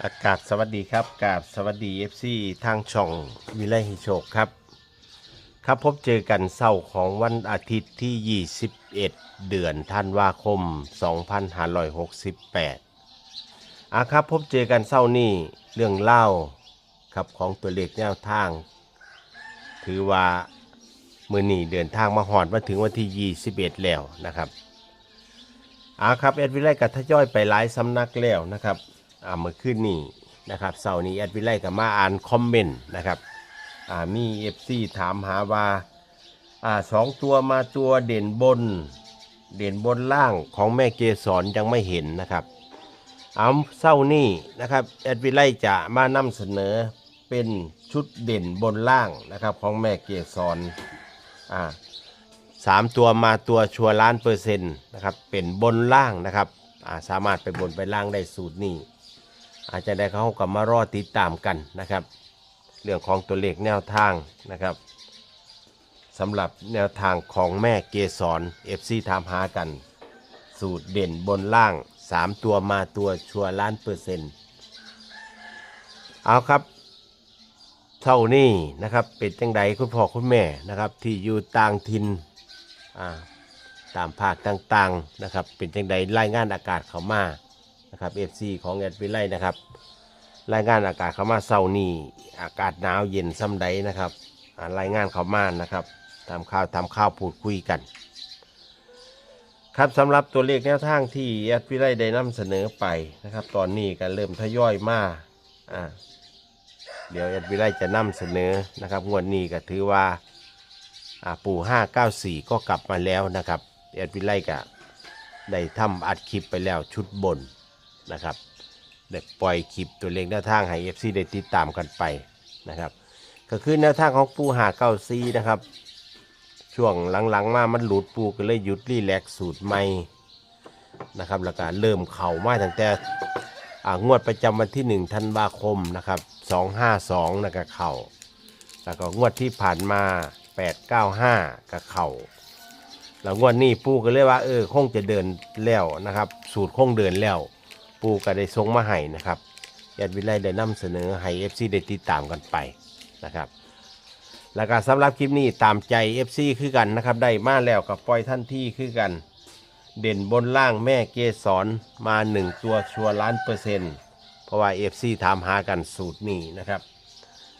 อากาศสวัสดีครับกาบสวัสดีเอฟซีทางช่องวิไลหิโชคครับ ครับพบเจอกันเศร้าของวันอาทิตย์ที่ 21 เดือนธันวาคม 2568อาครับพบเจอกันเศร้านี่เรื่องเล่าครับของตัวเลขแนวทาง ถือว่ามือนี่เดินทางมาหอดมาถึงวันที่ 21 แล้วนะครับอาครับแอดวิไลกับทยอยไปหลายสำนักแล้วนะครับ อ่าเมื่อคืนนี้นะครับเสาร์นี้แอดวิไลกับมาอ่านคอมเมนต์นะครับอ่ามีเอฟซีถามหาว่าอ่าสองตัวมาตัวเด่นบน เด่นบนล่างของแม่เกสรยังไม่เห็นนะครับเอาเศร้านี้นะครับแอดวิไลจะมานำเสนอเป็นชุดเด่นบนล่างนะครับของแม่เกสรอ่าสามตัวมาตัวชัวร์ล้านเปอร์เซ็นต์นะครับเป็นบนล่างนะครับอ่าสามารถไปบนไปล่างได้สูตรนี้ อาจจะได้เข้ากับมารอติดตามกันนะครับ เรื่องของตัวเลขแนวทางนะครับสำหรับแนวทางของแม่เกสร FC ถามหากัน สูตรเด่นบนล่าง 3 ตัวมาตัวชัวร์ล้านเปอร์เซ็นต์เอาครับเท่านี้นะครับเป็นจังใดคุณพ่อคุณแม่นะครับ ที่อยู่ต่างถิ่นตามภาคต่างๆนะครับ เป็นจังใดรายงานอากาศเขามา นะครับเอฟซีของแอดวิไลนะครับ รายงานอากาศเขามาเศร้านี้อากาศหนาวเย็นซ้ำใดนะครับรายงานเขามานะครับตามข่าวตามข่าวพูดคุยกัน ครับสำหรับตัวเลขแนวทางที่แอดวิไลได้นำเสนอไปนะครับ ตอนนี้ก็เริ่มทยอยมาอ่าเดี๋ยวแอดวิไลจะนำเสนอนะครับงวดนี้ก็ถือว่าอ่าปู่594 ก็กลับมาแล้วนะครับแอดวิไลก็ได้ทำอัดคลิปไปแล้วชุดบน นะครับได้ปล่อยคลิปตัวเลขแนวทางให้ FC ได้ติดตามกันไปนะครับ ก็คือแนวทางของปู่594นะครับ ช่วงหลังๆมามันหลุดปูก็เลยหยุดรีแลกซ์สูตรใหม่นะครับแล้วก็เริ่มเข่ามาตั้งแต่งวดประจำวันที่1ธันวาคมนะครับ252นะกับเข่าแล้วก็งวดที่ผ่านมา 895กับเข่าแล้วงวดนี้ปูก็เลยว่าเออคงจะเดินแล้วนะครับ สูตรคงเดินแล้ว ปูก็ได้ทรงมาให้นะครับยาดวิไลได้นำเสนอให้ FC ได้ติดตามกันไปนะครับ แล้วก็สำหรับคลิปนี้ตามใจ FC คือกันนะครับ ได้มาแล้วกับปล่อยท่านที่คือกัน เด่นบนล่างแม่เกสรมาหนึ่งตัวชัวร์ล้านเปอร์เซ็นต์เพราะว่าเอฟซีถามหากันสูตรนี้นะครับ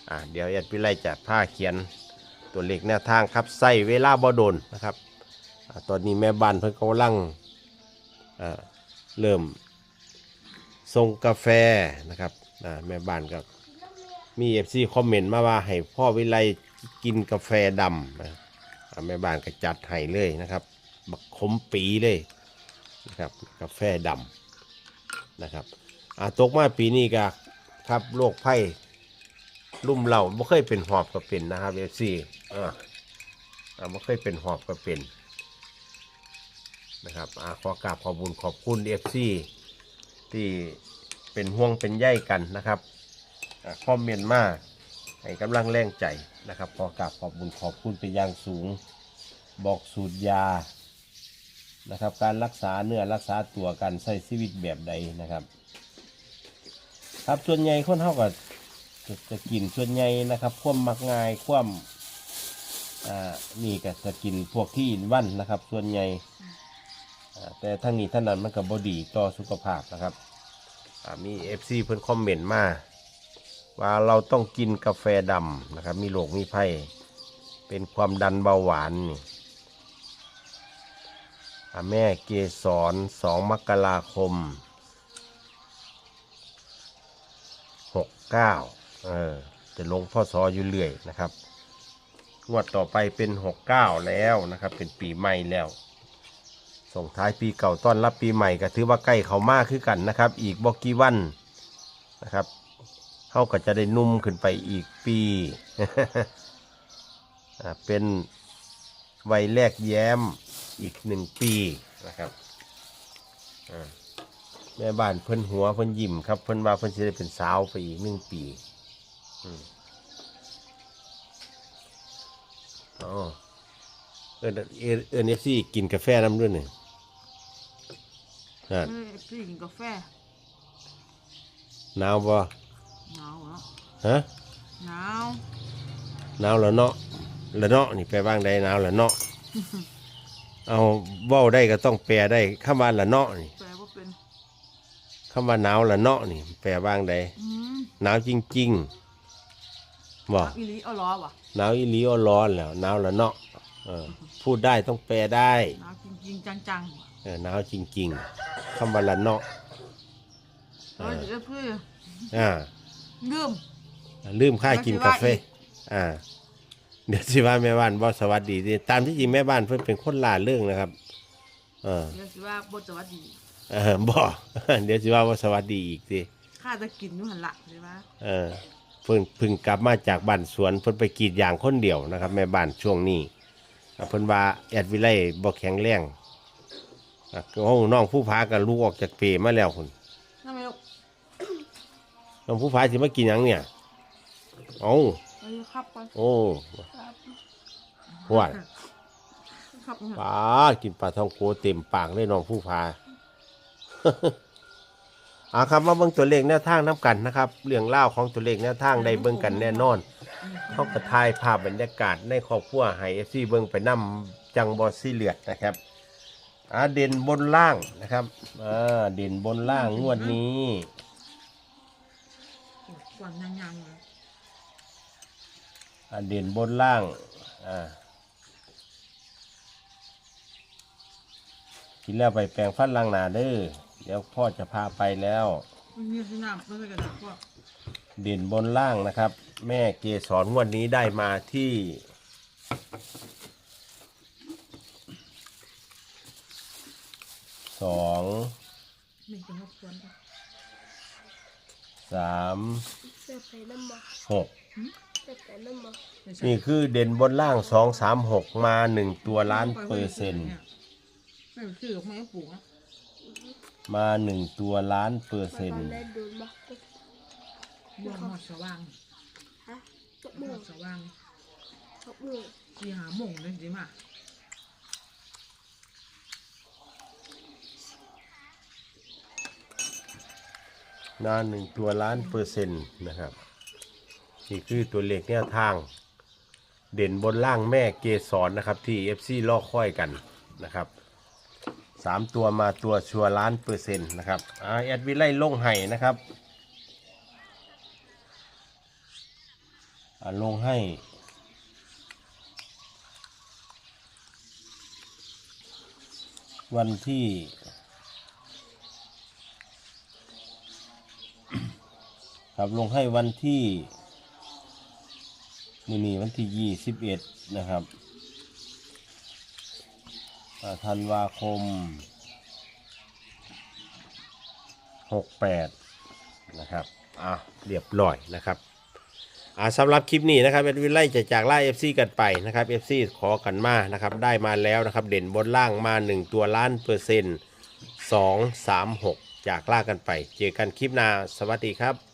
อ่าเดี๋ยวแอดพิไลจะผ้าเขียนตัวเลขแนวทางครับใส่เวลาบ่โดนนะครับอตอนนี้แม่บ้านเพิ่งกำลังเริ่ม ส่งกาแฟนะครับแม่บ้านก็มีเอฟซีคอมเมนต์มาว่าให้พ่อวิไลกินกาแฟดำนะแม่บ้านก็จัดให้เลยนะครับบักขมปีเลยนะครับกาแฟดำนะครับอาตกมาปีนี้ก็ครับโรคไข้ลุ่มเหล่าไม่เคยเป็นหอบก็เป็นนะครับเอฟซีอ่าไม่เคยเป็นหอบก็เป็นนะครับอขอกราบขอบุญขอบคุณเอฟซี ที่เป็นห่วงเป็นใยกันนะครับคอมเมนต์มาให้กำลังแรงใจนะครับขอกราบขอบคุญขอบคุณเป็นอย่างสูง บอกสูตรยานะครับ การรักษาเนื้อรักษาตัวการใช้ชีวิตแบบใดนะครับ ครับส่วนใหญ่คนเท่ากับจะจะกินส่วนใหญ่นะครับความมักง่ายความอ่านี่ก็จะกินพวกที่อินวันนะครับ ส่วนใหญ่ แต่ทั้งนี้ท่านนั้นมันกับบอดีต่อสุขภาพนะครับมีเอฟซีเพิ่นคอมเมนต์มาว่าเราต้องกินกาแฟดำนะครับ มีโรคมีไข้เป็นความดันเบาหวานนี่แม่เกสรสองมกราคมหกเก้าเออจะลงพ่อซออยู่เรื่อยนะครับ งวดต่อไปเป็นหกเก้าแล้วนะครับ เป็นปีใหม่แล้ว ส่งท้ายปีเก่าต้อนรับปีใหม่ก็ถือว่าใกล้เขามากขึ้นกันนะครับ อีกบอกกี่วันนะครับเขาก็จะได้นุ่มขึ้นไปอีกปีอ่าเป็นวัยแรกแย้มอีกหนึ่งปีนะครับอ่าแม่บ้านเพิ่นหัวเพิ่นยิ้มครับเพิ่นว่าเพิ่นจะได้เป็นสาวไปอีกหนึ่งปีอ๋อเอินเอินเอินเอฟซีกินกาแฟน้ำด้วยเนี่ย นั่นเออพี่กินกาแฟหนาวบ่หนาวเหรอฮะหนาวหนาวแล้วเนาะแล้วเนาะนี่แปลว่าไงหนาวแล้วเนาะเอาเว้าได้ก็ต้องแปลได้คำว่าละเนาะนี่แปลว่าเป็นคำว่าหนาวละเนาะนี่ แปลว่าไงอืมหนาวจริงๆบ่อักอีหลีเอาล้อวะหนาวอีหลีอ่ร้อนแล้วหนาวละเนาะเออพูดได้ต้องแปลได้หนาวจริงๆจังๆวะ เออหนาวจริง ๆคำว่าละเนาะร้อยเดือดเพื่ออ่าลืม ลืมค่ากินกาแฟแล้วสิว่าอีกอ่า เดี๋ยวสิว่าแม่บ้านบ่สวัสดีสิตามที่จริงแม่บ้านเพิ่นเป็นคนล่าเรื่องนะครับ เออเดี๋ยวสิว่าบทสวัสดีเออบ่เดี๋ยวสิว่าบ่สวัสดีอีกสิข้าจะกินอยู่หันหลักใช่ไหมเออเพิ่งเพิ่งกลับมาจากบ้านสวนเพิ่นไปกรีดยางคนเดียวนะครับ แม่บ้านช่วงนี้อะเพิ่นว่าแอดวิไลบ่แข็งแรง อะโอ้น้องผู้พาก็ลูกออกจากเปรมาแล้วคุณทำไมลูกน้องผู้พาสิมากินหยังเนี่ยเอ้าเอ้ยครับไปโอ้หวานครับปลากินปลาทองโกเต็มปากเลยน้องผู้พาเอาครับมาเบิ่งตัวเลขแนวทางน้กันนะครับ เรื่องเล่าวของตัวเลขแนวทางได้เบิ่งกันแน่นอน เขากระทายภาพบรรยากาศในครอบครัวให้เอฟซีเบิ่งไปนํจังบอซีเลือดนะครับ อ่าเด่นบนล่างนะครับอ่าเด่นบนล่างงวดนี้ก่อนยังยังๆเลยอ่าเด่นบนล่างอ่ากินแล้วไปแปรงฟันล้างหน้าเด้อเดี๋ยวพ่อจะพาไปแล้ว มันมีที่น้ำไม่ใช่กระดาษพวกเด่นบนล่างนะครับ แม่เกสรงวดนี้ได้มาที่ สองมีเป็นรบกวนปะสามเสื้อไปน้ำบ่หกเสื้อไปน้ำบ่ไม่ใช่นี่คือเด่นบนล่างสองสามหกมาหนึ่งตัวล้านเปอร์เซ็นต์ไม่ชื่อไม่ปลูกนะมาหนึ่งตัวล้านเปอร์เซ็นมัต์นได้ดูบ่บวงหมดสว่างฮะตบหมมือดสว่างตบมือที่หาหม่งเลยดีมาก นาหนึ่งตัวล้านเปอร์เซ็นต์นะครับนี่คือตัวเลขแนวทาง เด่นบนล่างแม่เกสรนนะครับ ที่ FC ล่อค่อยกันนะครับสามตัวมาตัวชัวร์ล้านเปอร์เซ็นต์นะครับอ่าแอดวิไลลงไห้นะครับอ่าลงให้วันที่ ครับลงให้วันที่มือนีวันที่ยี่สิบเอ็ดนะครับธันวาคมหกแปดนะครับอะเรียบร้อยนะครับอ่าสำหรับคลิปนี้นะครับเอ็ดวิไล่จะจากล่า FC กันไปนะครับ FC ขอกันมานะครับได้มาแล้วนะครับเด่นบนล่างมา 1 ตัวล้านเปอร์เซ็นต์2 3 6จากล่ากันไป เจอกันคลิปหน้าสวัสดีครับ